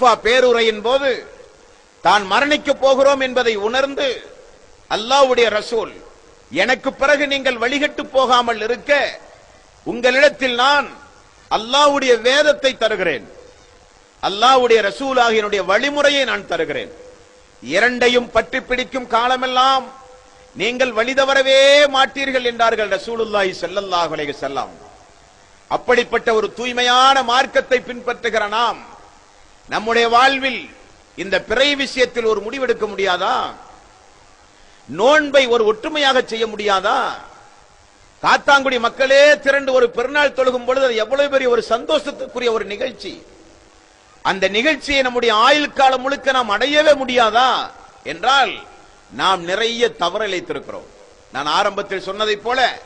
தோஃபா பேருரையின் போது தான் மரணிக்க போகிறோம் என்பதை உணர்ந்து அல்லாஹ்வுடைய ரசூல் எனக்கு பிறகு நீங்கள் வழிகட்டு போகாமல் இருக்க உங்களிடத்தில் நான் அல்லாஹ்வுடைய வேதத்தை தருகிறேன். அல்லாஹ்வுடைய ரசூலாக என்னுடைய வழிமுறையை நான் தருகிறேன். இரண்டையும் பற்றி பிடிக்கும் காலமெல்லாம் நீங்கள் வழிதவரவே மாட்டீர்கள் என்றார்கள் ரசூலுல்லாஹி ஸல்லல்லாஹு செல்லாம் அப்படிப்பட்ட ஒரு தூய்மையான மார்க்கத்தை பின்பற்றுகிற நாம் நம்முடைய வாழ்வில் இந்த பிறை விஷயத்தில் ஒரு முடிவெடுக்க முடியாதா? நோன்பை ஒரு ஒற்றுமையாக செய்ய முடியாதா? காத்தாங்குடி மக்களே திரண்டு ஒரு பெருநாள் தொழுகும் பொழுது அது எவ்வளவு பெரிய ஒரு சந்தோஷத்துக்குரிய ஒரு நிகழ்ச்சி. அந்த நிகழ்ச்சியை நம்முடைய ஆயுள் காலம் முழுக்க நாம் அடையவே முடியாதா? என்றால் நாம் நிறைய தவறிழைத்திருக்கிறோம் நான் ஆரம்பத்தில் சொன்னதைப் போல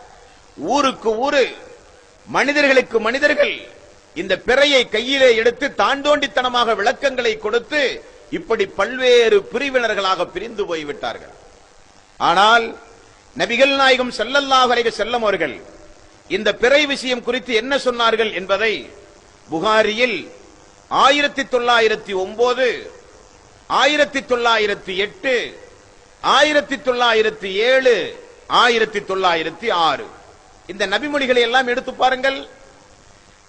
ஊருக்கு ஊரு மனிதர்களுக்கு மனிதர்கள் இந்த பிறையை கையிலே எடுத்து தாண்டோண்டித்தனமாக விளக்கங்களை கொடுத்து இப்படி பல்வேறு பிரிவினர்களாக பிரிந்து போய்விட்டார்கள். ஆனால் நபிகள் நாயகம் ஸல்லல்லாஹு அலைஹி செல்லம் அவர்கள் இந்த பிறை விஷயம் குறித்து என்ன சொன்னார்கள் என்பதை புகாரியில் ஆயிரத்தி தொள்ளாயிரத்தி ஒன்பது ஆயிரத்தி தொள்ளாயிரத்தி எட்டு ஆயிரத்தி தொள்ளாயிரத்தி ஏழு ஆயிரத்தி தொள்ளாயிரத்தி ஆறு. இந்த நபிமொழிகளை எல்லாம் எடுத்து பாருங்கள்.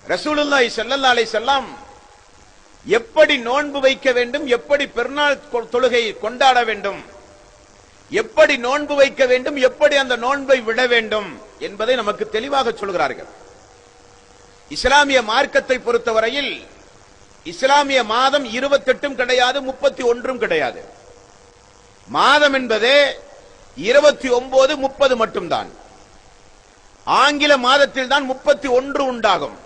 ரசூலுல்லாய் செல்லல்லாலை அலைஹி எப்படி நோன்பு வைக்க வேண்டும் எப்படி பெருநாள் கொ- தொழுகை கொண்டாட வேண்டும் எப்படி நோன்பு வைக்க வேண்டும் எப்படி அந்த நோன்பை விட வேண்டும் என்பதை நமக்கு தெளிவாக சொல்கிறார்கள். இஸ்லாமிய மார்க்கத்தை பொறுத்தவரையில் இஸ்லாமிய மாதம் இருபத்தெட்டும் கிடையாது முப்பத்தி ஒன்றும் கிடையாது. மாதம் என்பதே இருபத்தி ஒன்பது முப்பது மட்டும்தான். ஆங்கில மாதத்தில் தான் முப்பத்தி ஒன்று உண்டாகும்.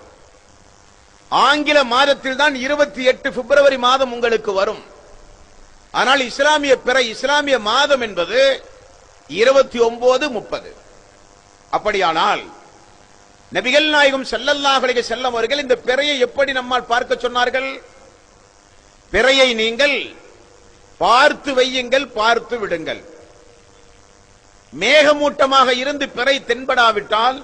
ஆங்கில மாதத்தில் தான் இருபத்தி எட்டு பிப்ரவரி மாதம் உங்களுக்கு வரும். ஆனால் இஸ்லாமிய பிற இஸ்லாமிய மாதம் என்பது இருபத்தி ஒன்பது முப்பது. அப்படியானால் நபிகள் நாயகம் செல்லல்லாஹலிக செல்லம் அவர்கள் இந்த பிறையை எப்படி நம்மால் பார்க்க சொன்னார்கள்? பிறையை நீங்கள் பார்த்து வையுங்கள் பார்த்து விடுங்கள். மேகமூட்டமாக இருந்து பிறை தென்படாவிட்டால்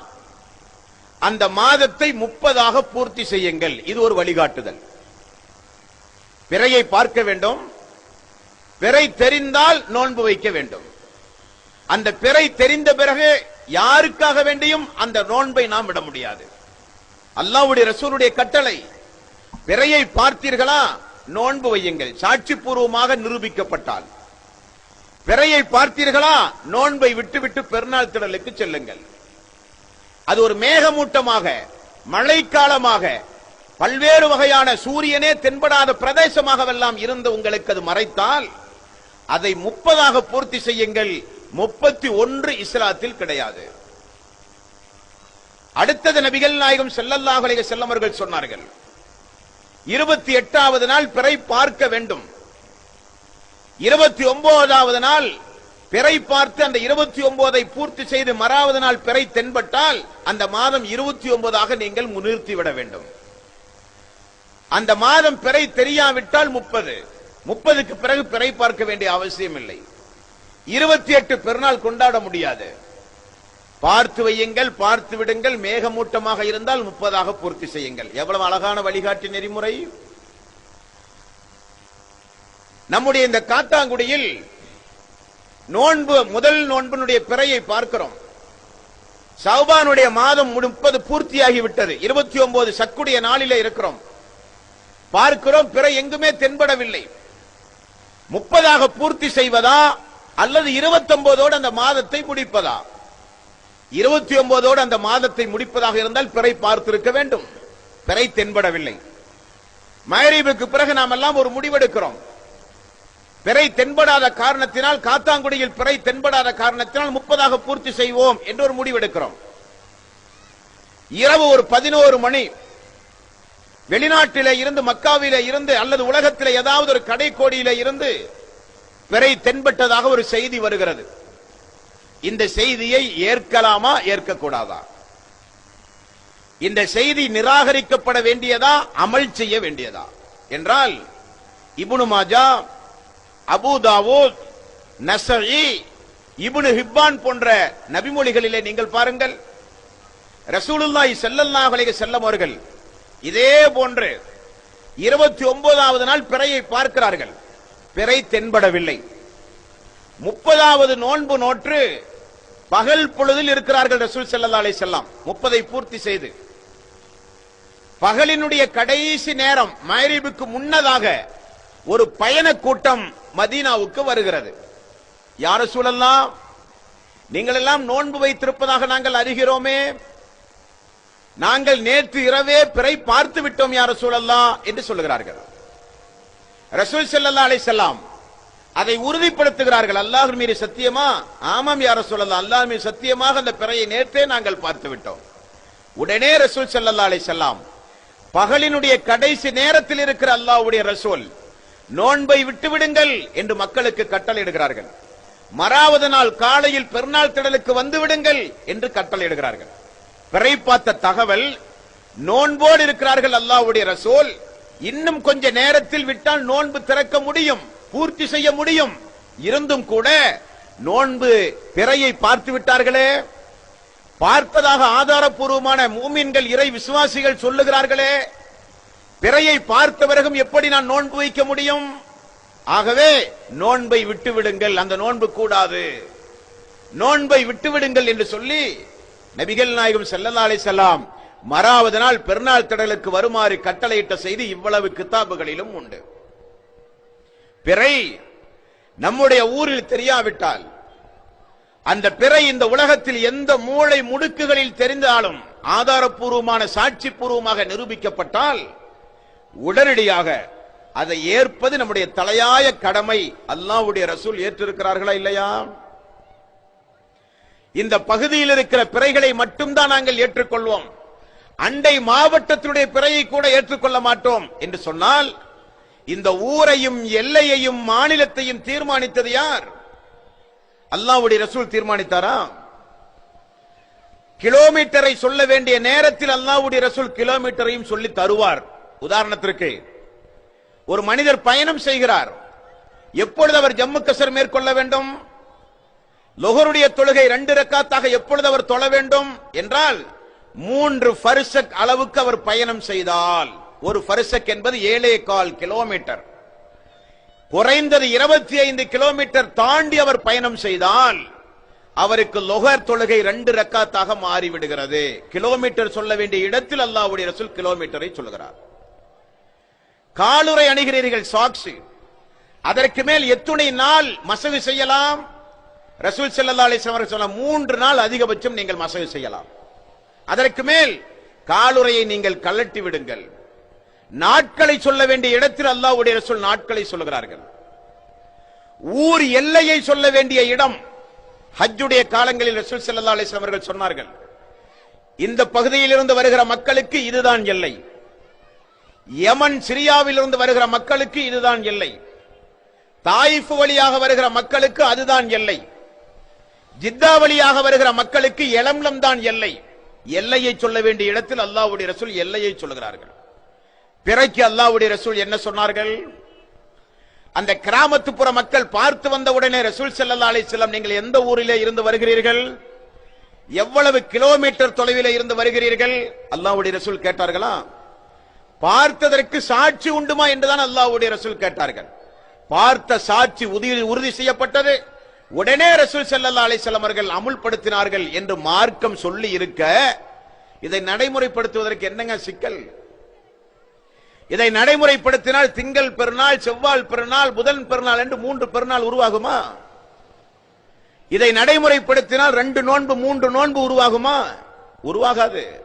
அந்த மாதத்தை முப்பதாக பூர்த்தி செய்யுங்கள். இது ஒரு வழிகாட்டுதல். பிறையை பார்க்க வேண்டும். பிறை தெரிந்தால் நோன்பு வைக்க வேண்டும். அந்த பிறை தெரிந்த பிறகு யாருக்காக வேண்டியும் அந்த நோன்பை நாம் விட முடியாது. அல்லாவுடைய ரசூலுடைய கட்டளை பிறையை பார்த்தீர்களா? நோன்பு வையுங்கள். சாட்சி பூர்வமாக நிரூபிக்கப்பட்டால். பிறையை பார்த்தீர்களா? நோன்பை விட்டுவிட்டு பெருநாள் திடலுக்கு செல்லுங்கள். அது ஒரு மேகமூட்டமாக மழைக்காலமாக பல்வேறு வகையான சூரியனே தென்படாத பிரதேசமாகவெல்லாம் இருந்த உங்களுக்கு அது மறைத்தால் அதை முப்பதாக பூர்த்தி செய்யுங்கள். முப்பத்தி ஒன்று இஸ்லாத்தில் கிடையாது. அடுத்தது நபிகள் நாயகம் ஸல்லல்லாஹு செல்லமர்கள் சொன்னார்கள் இருபத்தி எட்டாவது நாள் பிறை பார்க்க வேண்டும். இருபத்தி ஒன்பதாவது நாள் பிறை பார்த்து அந்த இருபத்தி ஒன்பதை பூர்த்தி செய்து மறாவது நாள் பிறை தென்பட்டால் அந்த மாதம் இருபத்தி ஒன்பதாக நீங்கள் முன்னிறுத்தி விட வேண்டும். அந்த மாதம் பிறை தெரியாவிட்டால் முப்பது. முப்பதுக்கு பிறகு பிறை பார்க்க வேண்டிய அவசியம் இல்லை இருபத்தி எட்டு பெருநாள் கொண்டாட முடியாது. பார்த்து வையுங்கள் பார்த்து விடுங்கள் மேகமூட்டமாக இருந்தால் முப்பதாக பூர்த்தி செய்யுங்கள். எவ்வளவு அழகான வழிகாட்டி நெறிமுறை. நம்முடைய இந்த காத்தாங்குடியில் நோன்பு முதல் நோன்பினுடைய பிறையை பார்க்கிறோம். சௌபானுடைய மாதம் முப்பது பூர்த்தியாகி விட்டது இருபத்தி ஒன்பது சக்குடைய நாளில இருக்கிறோம். பார்க்கிறோம் பிறை எங்குமே தென்படவில்லை. முப்பதாக பூர்த்தி செய்வதா அல்லது இருபத்தி ஒன்பதோடு அந்த மாதத்தை முடிப்பதா? இருபத்தி ஒன்பதோடு அந்த மாதத்தை முடிப்பதாக இருந்தால் பிறை பார்த்திருக்க வேண்டும். பிறை தென்படவில்லை. மயரீபுக்கு பிறகு நாம் எல்லாம் ஒரு முடிவெடுக்கிறோம். பிறை தென்படாத காரணத்தினால் காத்தாங்குடியில் பிறை தென்படாத காரணத்தினால் முப்பதாக பூர்த்தி செய்வோம் என்று ஒரு முடிவெடுக்கிறோம். இரவு ஒரு பதினோரு மணி. வெளிநாட்டில இருந்து மக்காவில இருந்து அல்லது உலகத்தில் ஏதாவது ஒரு கடைக்கோடியிலே இருந்து பிறை தென்பட்டதாக ஒரு செய்தி வருகிறது. இந்த செய்தியை ஏற்கலாமா ஏற்கக்கூடாதா? இந்த செய்தி நிராகரிக்கப்பட வேண்டியதா அமல் செய்ய வேண்டியதா? என்றால் இபுனு மாஜா அபூ தாவூத் இபுனு ஹிப்பான் போன்ற நபிமொழிகளிலே நீங்கள் பாருங்கள். ரசூலுல்லாஹி ஸல்லல்லாஹு அலைஹி வஸல்லம் அவர்கள் இதே போன்று இருபத்தி ஒன்பதாவது நாள் பிறையை பார்க்கிறார்கள். பிறை தென்படவில்லை. முப்பதாவது நோன்பு நோற்று பகல் பொழுதில் இருக்கிறார்கள் ரசூல் செல்லல்லா அலை செல்லாம் முப்பதை பூர்த்தி செய்து. பகலினுடைய கடைசி நேரம் மயரிபுக்கு முன்னதாக ஒரு பயண கூட்டம் மதீனாவுக்கு வருகிறது. யார சூழல்லாம் நீங்கள் எல்லாம் நோன்பு வைத்திருப்பதாக நாங்கள் அறிகிறோமே. நாங்கள் நேற்று இரவே பிறை பார்த்து விட்டோம் யார சூழல்லா என்று சொல்லுகிறார்கள். ரசூல் செல்லல்லா அலை செல்லாம் அதை உறுதிப்படுத்துகிறார்கள். அல்லாஹ் மீறி சத்தியமா? ஆமாம் யார சொல்லலாம் அல்லாஹ் மீது சத்தியமாக அந்த பிறையை நேற்றே நாங்கள் பார்த்து விட்டோம். உடனே ரசூல் செல்லல்லா அலை செல்லாம் பகலினுடைய கடைசி நேரத்தில் இருக்கிற அல்லாஹ்வுடைய ரசூல் நோன்பை விட்டுவிடுங்கள் என்று மக்களுக்கு கட்டளையிடுகிறார்கள். மறாவது நாள் காலையில் பெருநாள் திடலுக்கு வந்து விடுங்கள் என்று கட்டளையிடுகிறார்கள். பிறை பார்த்த தகவல் நோன்போடு இருக்கிறார்கள் அல்லாஹ்வுடைய ரசோல். இன்னும் கொஞ்ச நேரத்தில் விட்டால் நோன்பு திறக்க முடியும் பூர்த்தி செய்ய முடியும். இருந்தும் கூட நோன்பு பிறையை பார்த்து விட்டார்களே. பார்ப்பதாக ஆதாரப்பூர்வமான மூமின்கள் இறை விசுவாசிகள் சொல்லுகிறார்களே. பிறையை பார்த்த பிறகும் எப்படி நான் நோன்பு வைக்க முடியும்? ஆகவே நோன்பை விட்டு விடுங்கள் அந்த நோன்பு கூடாது. நோன்பை விட்டு விடுங்கள் என்று சொல்லி நபிகள் நாயகம் ஸல்லல்லாஹு செல்லாம் மறாவது நாள் பெருநாள் திடலுக்கு வருமாறு கட்டளையிட்ட செய்தி இவ்வளவு கித்தாபுகளிலும் உண்டு. பிறை நம்முடைய ஊரில் தெரியாவிட்டால் அந்த பிறை இந்த உலகத்தில் எந்த மூளை முடுக்குகளில் தெரிந்தாலும் ஆதாரப்பூர்வமான சாட்சி பூர்வமாக நிரூபிக்கப்பட்டால் உடனடியாக அதை ஏற்பது நம்முடைய தலையாய கடமை. அல்லாவுடைய ரசூல் ஏற்றிருக்கிறார்களா இல்லையா? இந்த பகுதியில் இருக்கிற பிறைகளை மட்டும்தான் நாங்கள் ஏற்றுக்கொள்வோம். அண்டை மாவட்டத்தினுடைய பிறையை கூட ஏற்றுக்கொள்ள மாட்டோம். என்று சொன்னால் இந்த ஊரையும் எல்லையையும் மாநிலத்தையும் தீர்மானித்தது யார்? அல்லாஹ்வுடைய ரசூல் தீர்மானித்தாரா? கிலோமீட்டரை சொல்ல வேண்டிய நேரத்தில் அல்லாவுடைய ரசூல் கிலோமீட்டரையும் சொல்லி தருவார். உதாரணத்திற்கு ஒரு மனிதர் பயணம் செய்கிறார். எப்பொழுது அவர் ஜம்மு கசர் மேற்கொள்ள வேண்டும்? லொகருடைய தொழுகை ரெண்டு ரக்காத்தாக எப்பொழுது அவர் தொழ வேண்டும்? என்றால் மூன்று ஃபர்சக் அளவுக்கு அவர் பயணம் செய்தால். ஒரு ஃபர்சக் என்பது ஏழே கால் கிலோமீட்டர். குறைந்தது இருபத்தி ஐந்து கிலோமீட்டர் தாண்டி அவர் பயணம் செய்தால் அவருக்கு லொகர் தொழுகை ரெண்டு ரக்காத்தாக மாறிவிடுகிறது. கிலோமீட்டர் சொல்ல வேண்டிய இடத்தில் அல்லாவுடைய ரசூல் கிலோமீட்டரை சொல்லுகிறார் காலுரை அணுகிறீர்கள் சாக்ஸி. அதற்கு மேல் எத்துணை நாள் மசகு செய்யலாம். ரசூல் ஸல்லல்லாஹு அலைஹி மூன்று நாள் அதிகபட்சம் நீங்கள் மசகு செய்யலாம். அதற்கு மேல் காலுரையை நீங்கள் கழட்டி விடுங்கள். நாட்களை சொல்ல வேண்டிய இடத்தில் அல்லாவுடைய ரசூல் நாட்களை சொல்லுகிறார்கள். ஊர் எல்லையை சொல்ல வேண்டிய இடம் ஹஜ்ஜுடைய காலங்களில் ரசூல் செல்லா அலைஹி அவர்கள் சொன்னார்கள். இந்த பகுதியிலிருந்து வருகிற மக்களுக்கு இதுதான் எல்லை. யமன் சிரியாவில் இருந்து வருகிற மக்களுக்கு இதுதான் எல்லை. தாயிஃபு வழியாக வருகிற மக்களுக்கு அதுதான் எல்லை. ஜித்தா வழியாக வருகிற மக்களுக்கு எலம்லம் தான் எல்லை. எல்லையை சொல்ல வேண்டிய இடத்தில் அல்லாவுடைய ரசூல் எல்லையை சொல்கிறார்கள் பிறகு அல்லாவுடைய ரசூல் என்ன சொன்னார்கள்? அந்த கிராமத்துப்புற மக்கள் பார்த்து வந்தவுடனே ரசூல் செல்லல்லா அலைஹி செல்லம் நீங்கள் எந்த ஊரிலே இருந்து வருகிறீர்கள்? எவ்வளவு கிலோமீட்டர் தொலைவில் இருந்து வருகிறீர்கள்? அல்லாவுடைய ரசூல் கேட்டார்களா? பார்த்ததற்கு சாட்சி உண்டுமா என்றுதான் அல்லாஹ்வுடைய ரசூல் கேட்டார்கள். பார்த்த சாட்சி உறுதி உறுதி செய்யப்பட்டது. உடனே ரசூல் செல்லல்லா அலைஹி அவர்கள் அமுல்படுத்தினார்கள் என்று மார்க்கம் சொல்லி இருக்க இதை நடைமுறைப்படுத்துவதற்கு என்னங்க சிக்கல்? இதை நடைமுறைப்படுத்தினால் திங்கள் பெருநாள் செவ்வாள் பெருநாள் புதன் பெருநாள் என்று மூன்று பெருநாள் உருவாகுமா? இதை நடைமுறைப்படுத்தினால் ரெண்டு நோன்பு மூன்று நோன்பு உருவாகுமா? உருவாகாது.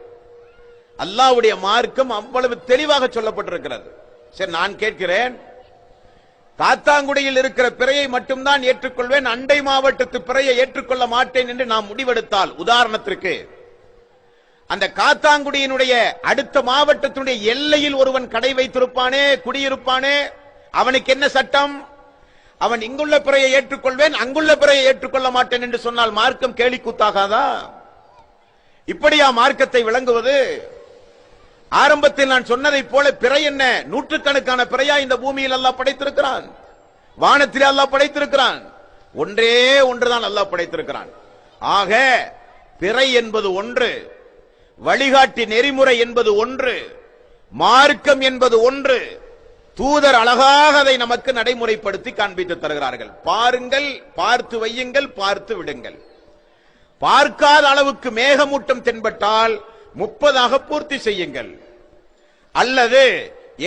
அல்லாஹ்வுடைய மார்க்கம் அவ்வளவு தெளிவாக சொல்லப்பட்டிருக்கிறது. சரி நான் கேட்கிறேன். காத்தாங்குடியில் இருக்கிற பிறையை மட்டும்தான் ஏற்றுக்கொள்வேன் அண்டை மாவட்டத்து பிறையை ஏற்றுக்கொள்ள மாட்டேன் என்று நாம் முடிவெடுத்தால் உதாரணத்திற்கு அந்த காத்தாங்குடியினுடைய அடுத்த மாவட்டத்தினுடைய எல்லையில் ஒருவன் கடை வைத்திருப்பானே குடியிருப்பானே அவனுக்கு என்ன சட்டம்? அவன் இங்குள்ள பிறையை ஏற்றுக்கொள்வேன் அங்குள்ள பிறையை ஏற்றுக்கொள்ள மாட்டேன் என்று சொன்னால் மார்க்கம் கேலி கூத்தாகாதா இப்படியா மார்க்கத்தை விளங்குவது? ஆரம்பத்தில் நான் சொன்னதைப் போல பிறை என்ன? நூற்றுக்கணக்கான பிறையா இந்த பூமியில் அல்லாஹ் படைத்திருக்கிறான். வானத்தில் அல்லாஹ் படைத்திருக்கிறான். ஒன்றே ஒன்றுதான் அல்லாஹ் படைத்திருக்கிறான். ஆக பிறை என்பது ஒன்று வழிகாட்டி நெறிமுறை என்பது ஒன்று மார்க்கம் என்பது ஒன்று. தூதர் அழகாக அதை நமக்கு நடைமுறைப்படுத்தி காண்பித்து தருகிறார்கள். பாருங்கள் பார்த்து வையுங்கள் பார்த்து விடுங்கள். பார்க்காத அளவுக்கு மேகமூட்டம் தென்பட்டால் முப்பதாக பூர்த்தி செய்யுங்கள். அல்லது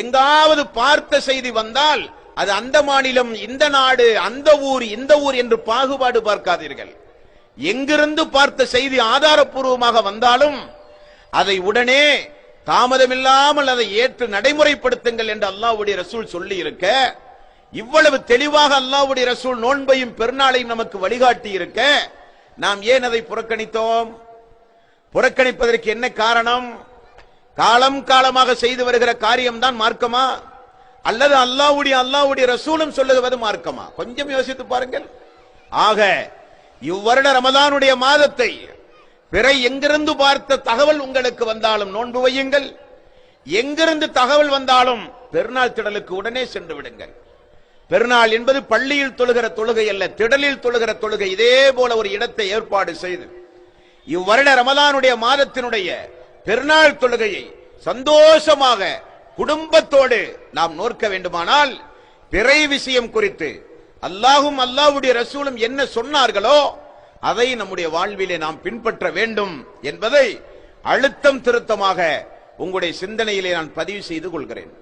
எங்காவது பார்த்த செய்தி வந்தால் அது அந்த மாநிலம் இந்த நாடு அந்த ஊர் இந்த ஊர் என்று பாகுபாடு பார்க்காதீர்கள். எங்கிருந்து பார்த்த செய்தி ஆதாரப்பூர்வமாக வந்தாலும் அதை உடனே தாமதமில்லாமல் அதை ஏற்று நடைமுறைப்படுத்துங்கள் என்று அல்லாவுடைய ரசூல் சொல்லி இருக்க இவ்வளவு தெளிவாக அல்லாவுடைய ரசூல் நோன்பையும் பெருநாளையும் நமக்கு வழிகாட்டி இருக்க நாம் ஏன் அதை புறக்கணித்தோம்? புறக்கணிப்பதற்கு என்ன காரணம்? காலம் காலமாக செய்து வருகிற காரியம்தான் மார்க்கமா? அல்லது அல்லாவுடைய அல்லாவுடைய ரசூலும் சொல்லுவது மார்க்கமா? கொஞ்சம் யோசித்து பாருங்கள். ஆக இவ்வருட ரமதானுடைய மாதத்தை பிற எங்கிருந்து பார்த்த தகவல் உங்களுக்கு வந்தாலும் நோன்பு வையுங்கள். எங்கிருந்து தகவல் வந்தாலும் பெருநாள் திடலுக்கு உடனே சென்று விடுங்கள். பெருநாள் என்பது பள்ளியில் தொழுகிற தொழுகை அல்ல திடலில் தொழுகிற தொழுகை. இதே போல ஒரு இடத்தை ஏற்பாடு செய்து இவ்வருட ரமலானுடைய மாதத்தினுடைய பெருநாள் தொழுகையை சந்தோஷமாக குடும்பத்தோடு நாம் நோக்க வேண்டுமானால் பிறை விஷயம் குறித்து அல்லாஹும் அல்லாஹுடைய ரசூலும் என்ன சொன்னார்களோ அதை நம்முடைய வாழ்விலே நாம் பின்பற்ற வேண்டும் என்பதை அழுத்தம் திருத்தமாக உங்களுடைய சிந்தனையிலே நான் பதிவு செய்து கொள்கிறேன்.